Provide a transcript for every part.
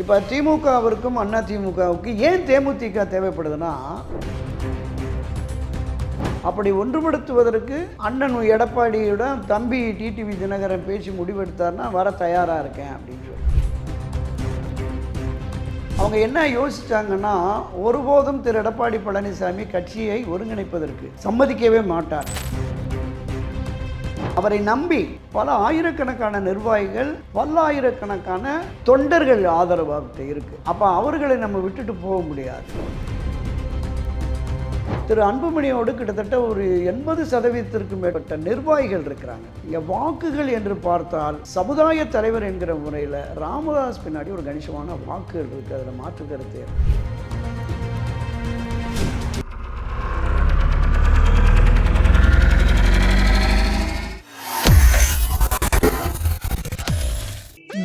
இப்போ திமுகவிற்கும் அண்ணா திமுகவுக்கு ஏன் தேமுதிக தேவைப்படுதுன்னா அப்படி ஒன்றுபடுத்துவதற்கு அண்ணன் எடப்பாடியுடன் தம்பி டிடிவி தினகரன் பேசி முடிவெடுத்தார்னா வர தயாராக இருக்கேன் அப்படின்னு சொல்லி. அவங்க என்ன யோசிச்சாங்கன்னா ஒருபோதும் திரு எடப்பாடி பழனிசாமி கட்சியை ஒருங்கிணைப்பதற்கு சம்மதிக்கவே மாட்டார். அவரை நம்பி பல ஆயிரக்கணக்கான நிர்வாகிகள் பல்லாயிரக்கணக்கான தொண்டர்கள் ஆதரவு அவர்கிட்ட இருக்கு. அப்ப அவர்களை நம்ம விட்டுட்டு போக முடியாது. திரு அன்புமணியோடு கிட்டத்தட்ட ஒரு எண்பது சதவீதத்திற்கு மேற்பட்ட நிர்வாகிகள் இருக்கிறாங்க. இங்கே வாக்குகள் என்று பார்த்தால் சமுதாய தலைவர் என்கிற முறையில் ராமதாஸ் பின்னாடி ஒரு கணிசமான வாக்குகள் இருக்குது அதில் மாற்று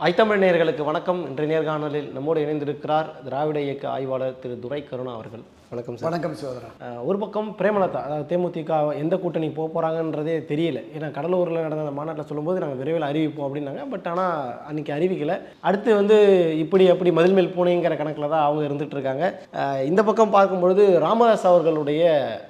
ஐத்தமிழ் நேயர்களுக்கு வணக்கம். இன்று நேர்காணலில் நம்மோடு இணைந்திருக்கிறார் திராவிட இயக்க ஆய்வாளர் திரு துரை கருணா அவர்கள். வணக்கம் சார். வணக்கம் சோதரா ஒரு பக்கம் பிரேமலதா அதாவது தேமுதிக எந்த கூட்டணி போக போகிறாங்கன்றதே தெரியல. ஏன்னா கடலூரில் நடந்த அந்த மாநாட்டில் சொல்லும்போது நாங்கள் விரைவில் அறிவிப்போம் அப்படின்னாங்க. பட் ஆனால் அன்னைக்கு அறிவிக்கல. அடுத்து வந்து இப்படி அப்படி மதில் மேல் பூனைங்கிற கணக்கில் தான் அவங்க இருந்துட்டு இருக்காங்க. அஹ், இந்த பக்கம் பார்க்கும்பொழுது ராமதாஸ் அவர்களுடைய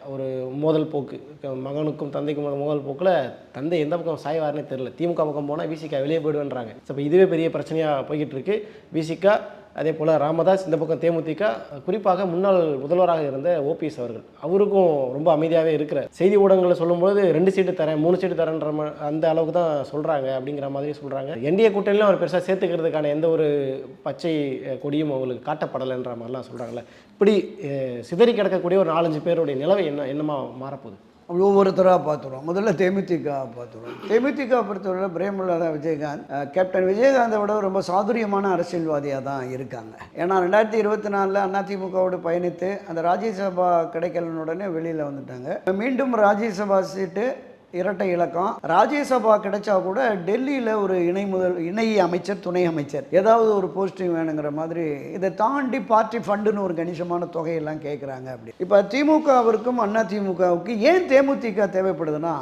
ஒரு மோதல் போக்கு. மகனுக்கும் தந்தைக்கும் மோதல் போக்கில் தந்தை எந்த பக்கம் சாய்வார்னே தெரில திமுக பக்கம் போனால் விசிகா வெளியே போயிடுவேன்றாங்க. ஸோ இப்போ இதுவே பெரிய பிரச்சனையாக போய்கிட்டு இருக்கு விசிகா அதே போல் ராமதாஸ் இந்த பக்கம் தேமுதிக குறிப்பாக முன்னாள் முதல்வராக இருந்த ஓபிஎஸ் அவர்கள். அவருக்கும் ரொம்ப அமைதியாகவே இருக்கிற செய்தி ஊடகங்களில் சொல்லும்போது ரெண்டு சீட்டு தரேன் மூணு சீட்டு தரேன்ற அந்த அளவுக்கு தான் சொல்கிறாங்க அப்படிங்கிற மாதிரி சொல்கிறாங்க என்டிஏ கூட்டணியிலும் அவர் பெருசாக சேர்த்துக்கிறதுக்கான எந்த ஒரு பச்சை கொடியும் அவங்களுக்கு காட்டப்படலைன்ற மாதிரிலாம் சொல்கிறாங்கல்ல இப்படி சிதறி கிடக்கக்கூடிய ஒரு நாலஞ்சு பேருடைய நிலவை என்ன என்னமா மாறப்போகுது? ஒவ்வொருத்தராக பார்த்துருவோம். முதல்ல தேமுதிக பார்த்துருவோம். தேமுதிக பொறுத்தவரை பிரேமலதா விஜயகாந்த் கேப்டன் விஜயகாந்தை விட ரொம்ப சாதுரியமான அரசியல்வாதியாக தான் இருக்காங்க. ஏன்னா ரெண்டாயிரத்தி இருபத்தி நாலில் அதிமுகவோடு பயணித்து அந்த ராஜ்யசபா கிடைக்கலன்னு உடனே வெளியில் வந்துட்டாங்க. மீண்டும் ராஜ்யசபா சீட்டு இரட்டை இலக்கம். ராஜ்யசபா கிடைச்சா கூட டெல்லியில் ஒரு இணை முதல் இணை அமைச்சர் துணை அமைச்சர். ஏதாவது ஒரு போஸ்டிங் வேணுங்கிற மாதிரி இதை தாண்டி பார்ட்டி ஃபண்டுன்னு ஒரு கணிசமான தொகையெல்லாம் கேட்குறாங்க அப்படி. இப்போ திமுகவிற்கும் அண்ணா திமுகவுக்கு ஏன் தேமுதிக தேவைப்படுதுன்னா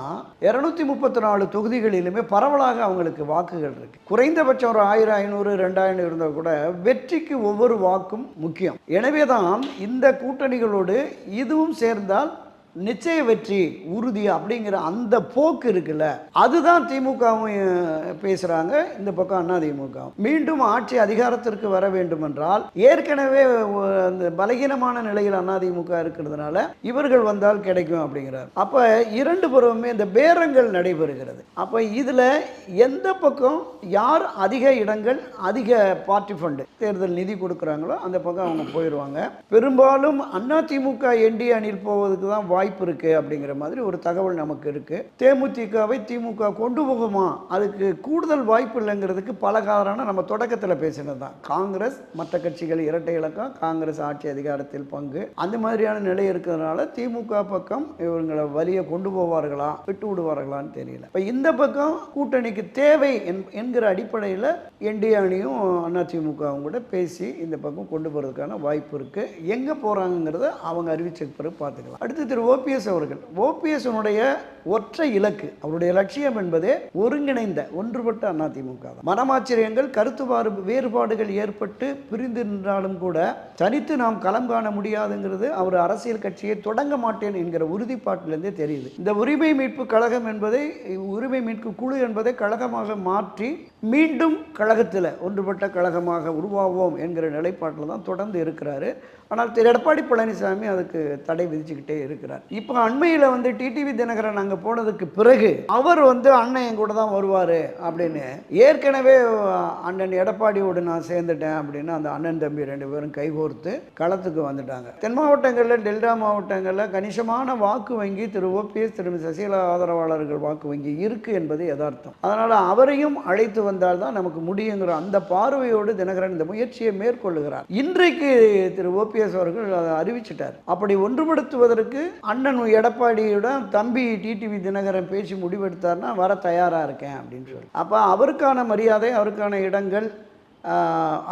இரநூத்தி முப்பத்தி நாலு தொகுதிகளிலுமே பரவலாக அவங்களுக்கு வாக்குகள் இருக்கு. குறைந்தபட்சம் ஒரு ஆயிரம் ஐநூறு ரெண்டாயிரம் இருந்தால் கூட வெற்றிக்கு ஒவ்வொரு வாக்கும் முக்கியம். எனவே தான் இந்த கூட்டணிகளோடு இதுவும் சேர்ந்தால் நிச்சய வெற்றி உறுதி அப்படிங்கிற அந்த போக்கு இருக்குல்ல அதுதான் திமுகவும் பேசுகிறாங்க இந்த பக்கம் அண்ணா திமுக. மீண்டும் ஆட்சி அதிகாரத்திற்கு வர வேண்டும் என்றால் ஏற்கனவே அந்த பலகீனமான நிலையில் அண்ணா திமுக இருக்கிறதுனால இவர்கள் வந்தால் கிடைக்கும் அப்படிங்கிறார். அப்போ இரண்டு புறமுமே இந்த பேரங்கள் நடைபெறுகிறது. அப்போ இதில் எந்த பக்கம் யார் அதிக இடங்கள் அதிக பார்ட்டி ஃபண்டு தேர்தல் நிதி கொடுக்குறாங்களோ அந்த பக்கம் அவங்க போயிடுவாங்க பெரும்பாலும் அதிமுக என்டி அணியில் போவதுக்கு தான் வாய்ப்பு இருக்கு அப்படிங்கிற மாதிரி ஒரு தகவல் நமக்கு இருக்கு. தேமுதிகவை திமுக கொண்டு போகுமா? அதுக்கு கூடுதல் வாய்ப்பு இல்லைங்கிறதுக்கு பல காரணம் நம்ம தொடக்கத்தில் பேசினது தான் காங்கிரஸ் மற்ற கட்சிகள் இரட்டை இலக்கம் காங்கிரஸ் ஆட்சி அதிகாரத்தில் பங்கு. அந்த மாதிரியான நிலை இருக்கிறதுனால திமுக பக்கம் இவங்களை வழியை கொண்டு போவார்களா? விட்டு விடுவார்களான்னு தெரியல. இப்போ இந்த பக்கம் கூட்டணிக்கு தேவை என்கிற அடிப்படையில் என்டிஏ அணியும் அதிமுகவும் கூட பேசி இந்த பக்கம் கொண்டு போகிறதுக்கான வாய்ப்பு இருக்கு. எங்கே போகிறாங்கிறத அவங்க அறிவிச்ச பிறகு பார்த்துக்கலாம். அடுத்து திரு ஓபிஎஸ் அவர்கள். ஓபிஎஸ்னுடைய ஒற்றை இலக்கு அவருடைய லட்சியம் என்பதே ஒருங்கிணைந்த ஒன்றுபட்ட அதிமுக மனமாச்சரியங்கள் கருத்து வேறுபாடுகள் ஏற்பட்டு பிரிந்து நின்றாலும் கூட தனித்து நாம் களம் காண முடியாதுங்கிறது அவர் அரசியல் கட்சியை தொடங்க மாட்டேன் என்கிற உறுதிப்பாட்டிலிருந்தே தெரியுது. இந்த உரிமை மீட்பு கழகம் என்பதை உரிமை மீட்பு குழு என்பதை கழகமாக மாற்றி மீண்டும் கழகத்தில் ஒன்றுபட்ட கழகமாக உருவாவோம் என்கிற நிலைப்பாட்டில் தான் தொடர்ந்து இருக்கிறாரு. ஆனால் திரு. எடப்பாடி பழனிசாமி அதுக்கு தடை விதிச்சுக்கிட்டே இருக்கிறார். இருக்கிறார் இப்போ அண்மையில் வந்து டிடிவி தினகரன் அங்கே போனதுக்கு பிறகு அவர் வந்து அண்ணன் என் கூட தான் வருவார் அப்படின்னு. ஏற்கனவே அண்ணன் எடப்பாடியோடு நான் சேர்ந்துட்டேன் அப்படின்னு அந்த அண்ணன் தம்பி ரெண்டு பேரும் கைகோர்த்து களத்துக்கு வந்துட்டாங்க. தென் மாவட்டங்களில் டெல்டா மாவட்டங்களில் கணிசமான வாக்கு வங்கி திரு ஓபிஎஸ் திருமதி சசிகலா ஆதரவாளர்கள் வாக்கு வங்கி இருக்குது என்பது யதார்த்தம். அதனால் அவரையும் அழைத்து வந்தால் தான் நமக்கு முடியுங்கிற அந்த பார்வையோடு தினகரன் இந்த முயற்சியை மேற்கொள்ளுகிறார். இன்றைக்கு திரு ஓபிஎஸ் அவர்கள் அதை அறிவிச்சிட்டார். அப்படி ஒன்றுபடுத்துவதற்கு அண்ணன் எடப்பாடியுடன் தம்பி டிடிவி தினகரன் பேசி முடிவெடுத்தார்னா வர தயாராக இருக்கேன் அப்படின்னு சொல்லி. அப்போ அவருக்கான மரியாதை அவருக்கான இடங்கள்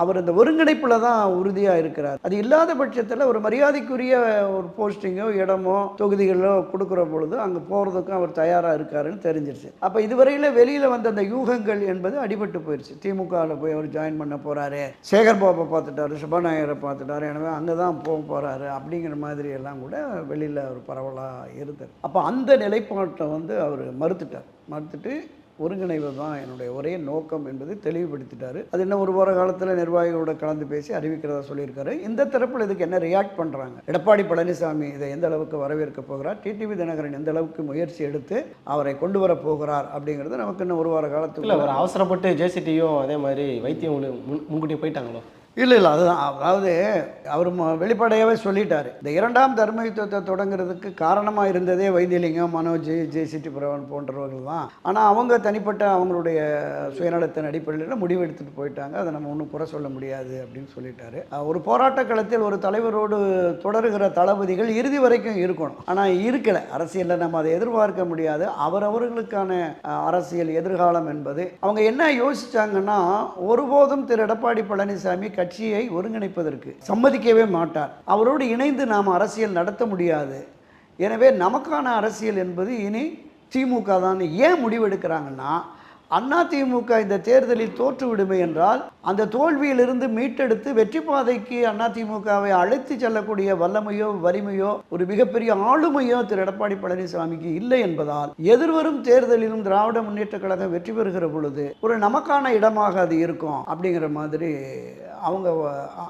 அவர் அந்த ஒருங்கிணைப்பில் தான் உறுதியாக இருக்கிறார். அது இல்லாத பட்சத்தில் ஒரு மரியாதைக்குரிய ஒரு போஸ்டிங்கோ இடமோ தொகுதிகளோ கொடுக்குற பொழுது அங்கே போகிறதுக்கும் அவர் தயாராக இருக்காருன்னு தெரிஞ்சிருச்சு. அப்போ இதுவரையில் வெளியில் வந்த அந்த யூகங்கள் என்பது அடிபட்டு போயிடுச்சு திமுகவில் போய் அவர் ஜாயின் பண்ண போகிறாரு சேகர் பாபை பார்த்துட்டாரு சபாநாயகரை பார்த்துட்டாரு எனவே அங்கே தான் போக போகிறாரு அப்படிங்கிற மாதிரி எல்லாம் கூட வெளியில் ஒரு பரவலாக இருந்தது. அப்போ அந்த நிலைப்பாட்டை வந்து அவர் மறுத்துட்டார். மறுத்துட்டு ஒருங்கிணைவு தான் என்னுடைய ஒரே நோக்கம் என்பது தெளிவுபடுத்திட்டாரு. அது இன்னும் ஒரு வார காலத்தில் நிர்வாகிகளோட கலந்து பேசி அறிவிக்கிறதா சொல்லியிருக்காரு. இந்த தரப்பில் இதுக்கு என்ன ரியாக்ட் பண்ணுறாங்க எடப்பாடி பழனிசாமி இதை எந்த அளவுக்கு வரவேற்க போகிறார்? டிடிவி தினகரன் எந்த அளவுக்கு முயற்சி எடுத்து அவரை கொண்டு வர போகிறார் அப்படிங்கிறது நமக்கு இன்னும் ஒரு வார காலத்தில் அவர் அவசரப்பட்டு ஜேசிடியும் அதே மாதிரி வைத்தியம் முன்கூட்டி போயிட்டாங்களோ? இல்லை இல்லை அதுதான். அதாவது அவர் ம- வெளிப்படையாகவே சொல்லிட்டார். இந்த இரண்டாம் தர்ம யுத்தத்தை தொடங்குறதுக்கு காரணமாக இருந்ததே வைத்தியலிங்கம் மனோஜ் ஜெயசிட்டி பிரவன் போன்றவர்கள் தான். ஆனால் அவங்க தனிப்பட்ட அவங்களுடைய சுயநலத்தின் அடிப்படையில் முடிவு எடுத்துகிட்டு போயிட்டாங்க. அதை நம்ம ஒன்றும் குறை சொல்ல முடியாது அப்படின்னு சொல்லிட்டாரு. ஒரு போராட்ட களத்தில் ஒரு தலைவரோடு தொடருகிற தளபதிகள் இறுதி வரைக்கும் இருக்கணும். ஆனால் இருக்கலை. அரசியலில் நம்ம அதை எதிர்பார்க்க முடியாது. அவரவர்களுக்கான அரசியல் எதிர்காலம் என்பது. அவங்க என்ன யோசிச்சாங்கன்னா ஒருபோதும் திரு எடப்பாடி பழனிசாமி கட்சியை ஒருங்கிணைப்பதற்கு சம்மதிக்கவே மாட்டார். அவரோடு இணைந்து நாம் அரசியல் நடத்த முடியாது. எனவே நமக்கான அரசியல் என்பது இனி திமுக தான். ஏன் முடிவெடுக்கிறாங்கன்னா அண்ணா திமுக இந்த தேர்தலில் தோற்றுவிடுமே என்றால் அந்த தோல்வியிலிருந்து மீட்டெடுத்து வெற்றி பாதைக்கு அண்ணா திமுகவை அழைத்து செல்லக்கூடிய வல்லமையோ வலிமையோ ஒரு மிகப்பெரிய ஆளுமையோ திரு. எடப்பாடி பழனிசாமிக்கு இல்லை என்பதால் எதிர்வரும் தேர்தலிலும் திராவிட முன்னேற்ற கழகம் வெற்றி பெறுகிற பொழுது ஒரு நமக்கான இடமாக அது இருக்கும் அப்படிங்கிற மாதிரி அவங்க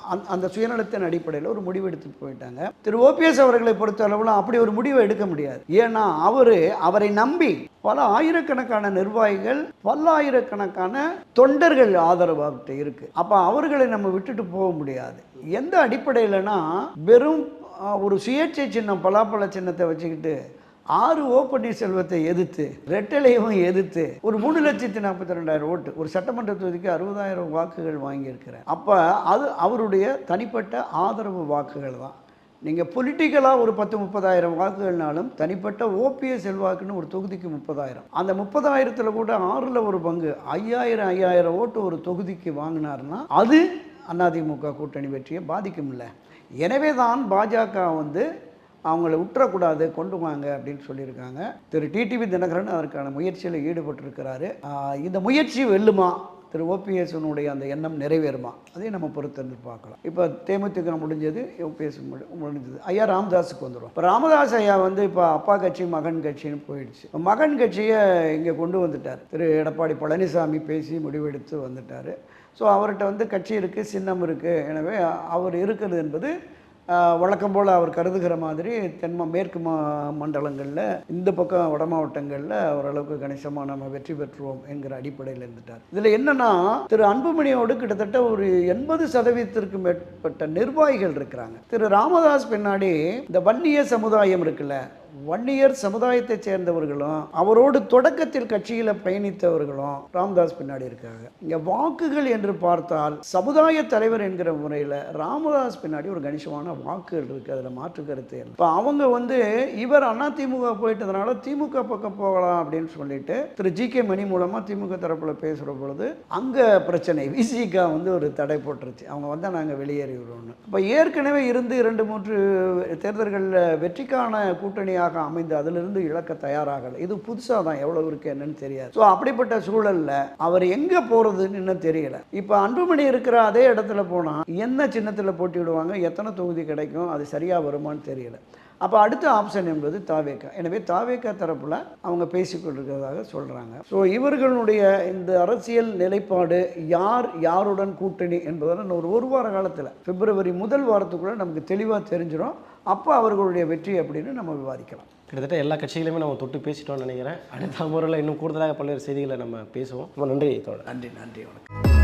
அந்த- அந்த சுயநலத்தின் அடிப்படையில் ஒரு முடிவு எடுத்துட்டு போயிட்டாங்க. திரு ஓபிஎஸ் அவர்களை பொறுத்த அளவில் அப்படி ஒரு முடிவை எடுக்க முடியாது. ஏன்னா அவர் அவரை நம்பி பல ஆயிரக்கணக்கான நிர்வாகிகள் பல்லாயிரக்கணக்கான தொண்டர்கள் ஆதரவு அவர்கிட்ட இருக்கு. அப்போ அவர்களை நம்ம விட்டுட்டு போக முடியாது. எந்த அடிப்படையிலனா வெறும் ஒரு சுயேட்சை சின்னம் பலாப்பழ சின்னத்தை வச்சுக்கிட்டு ஆறு ஓ பன்னீர்செல்வத்தை எதிர்த்து ரெட்டலையும் எதிர்த்து ஒரு மூணு லட்சத்தி நாற்பத்தி ரெண்டாயிரம் ஓட்டு ஒரு சட்டமன்ற தொகுதிக்கு அறுபதாயிரம் வாக்குகள் வாங்கியிருக்கிறேன். அப்போ அது அவருடைய தனிப்பட்ட ஆதரவு வாக்குகள் தான். நீங்கள் பொலிட்டிக்கலாக ஒரு பத்து முப்பதாயிரம் வாக்குகள்னாலும் தனிப்பட்ட ஓபிஎஸ் செல்வாக்குன்னு ஒரு தொகுதிக்கு முப்பதாயிரம். அந்த முப்பதாயிரத்தில் கூட ஆறில் ஒரு பங்கு ஐயாயிரம் ஐயாயிரம் ஓட்டு ஒரு தொகுதிக்கு வாங்கினாருன்னா அது அதிமுக கூட்டணி வெற்றியை பாதிக்கும்ல. எனவே தான் பாஜக வந்து அவங்கள விட்டுறக்கூடாது கொண்டு வாங்க அப்படின்னு சொல்லியிருக்காங்க. திரு டிடிவி தினகரன் அதற்கான முயற்சியில் ஈடுபட்டிருக்கிறாரு. இந்த முயற்சி வெல்லுமா? திரு ஓபிஎஸ்னுடைய அந்த எண்ணம் நிறைவேறுமா? அதையும் நம்ம பொறுத்திருந்து பார்க்கலாம். இப்போ தேமுதிக முடிஞ்சது ஓபிஎஸ் முடிஞ்சது. ஐயா ராமதாஸுக்கு வந்துடும் இப்போ ராமதாஸ் ஐயா வந்து இப்போ அப்பா கட்சி மகன் கட்சின்னு போயிடுச்சு. மகன் கட்சியை இங்கே கொண்டு வந்துட்டார். திரு எடப்பாடி பழனிசாமி பேசி முடிவெடுத்து வந்துட்டார். ஸோ அவர்கிட்ட வந்து கட்சி இருக்குது சின்னம் இருக்குது எனவே அவர் இருக்கிறது என்பது வழக்கம் போல் அவர் கருதுகிற மாதிரி தென்ம மேற்கு மா மண்டலங்களில் இந்த பக்கம் வட மாவட்டங்களில் ஓரளவுக்கு கணிசமாக நம்ம வெற்றி பெற்றுவோம் என்கிற அடிப்படையில் இருந்துட்டார். இதில் என்னன்னா திரு அன்புமணியோடு கிட்டத்தட்ட ஒரு எண்பது சதவீதத்திற்கு மேற்பட்ட நிர்வாகிகள் இருக்கிறாங்க. திரு ராமதாஸ் பின்னாடி இந்த வன்னிய சமுதாயம் இருக்குல்ல வன்னியர் சமுதாயத்தைச் சேர்ந்தவர்களும் அவரோடு தொடக்கத்தில் கட்சியில் பயணித்தவர்களும் ராமதாஸ் பின்னாடி இருக்காங்க. இங்கே வாக்குகள் என்று பார்த்தால் சமுதாய தலைவர் என்கிற முறையில் ராமதாஸ் பின்னாடி ஒரு கணிசமான வாக்குகள் இருக்குது அதில் மாற்று கருத்து இப்போ அவங்க வந்து இவர் அண்ணா திமுக போயிட்டதுனால திமுக பக்கம் போகலாம் அப்படின்னு சொல்லிட்டு திரு ஜி கே மணி மூலமாக திமுக தரப்பில் பேசுகிற பொழுது அங்கே பிரச்சனை. விசிகா வந்து ஒரு தடை போட்டுருச்சு. அவங்க வந்தால் நாங்கள் வெளியேறி விடுவோம் இப்போ ஏற்கனவே இருந்து இரண்டு மூன்று தேர்தல்களில் வெற்றிக்கான கூட்டணியாக அமைந்து அதிலிருந்து இழக்க தயாராகலை. இது புதுசாக தான் எவ்வளவு இருக்கு என்னன்னு தெரியாது. ஸோ அப்படிப்பட்ட சூழல்ல அவர் எங்கே போகிறதுன்னு இன்னும் தெரியல. இப்போ அன்புமணி இருக்கிற அதே இடத்துல போனால் என்ன சின்னத்தில் போட்டியிடுவாங்க? எத்தனை தொகுதி கிடைக்கும்? அது சரியாக வருமான்னு தெரியல. அப்போ அடுத்த ஆப்ஷன் என்பது தாவேக்கா. எனவே தாவேக்கா தரப்பில் அவங்க பேசிக்கொண்டிருக்கிறதாக சொல்கிறாங்க ஸோ இவர்களுடைய இந்த அரசியல் நிலைப்பாடு யார் யாருடன் கூட்டணி என்பதெல்லாம் ஒரு ஒரு வார காலத்தில் பிப்ரவரி முதல் வாரத்துக்குள்ளே நமக்கு தெளிவாக தெரிஞ்சிடும் அப்போ அவர்களுடைய வெற்றி அப்படின்னு நம்ம விவாதிக்கலாம். கிட்டத்தட்ட எல்லா கட்சிகளையுமே நம்ம தொட்டு பேசிட்டோம்னு நினைக்கிறேன். அடுத்த முறையில் இன்னும் கூடுதலாக பல்வேறு செய்திகளை நம்ம பேசுவோம். ரொம்ப நன்றி தோழர். நன்றி நன்றி வணக்கம்.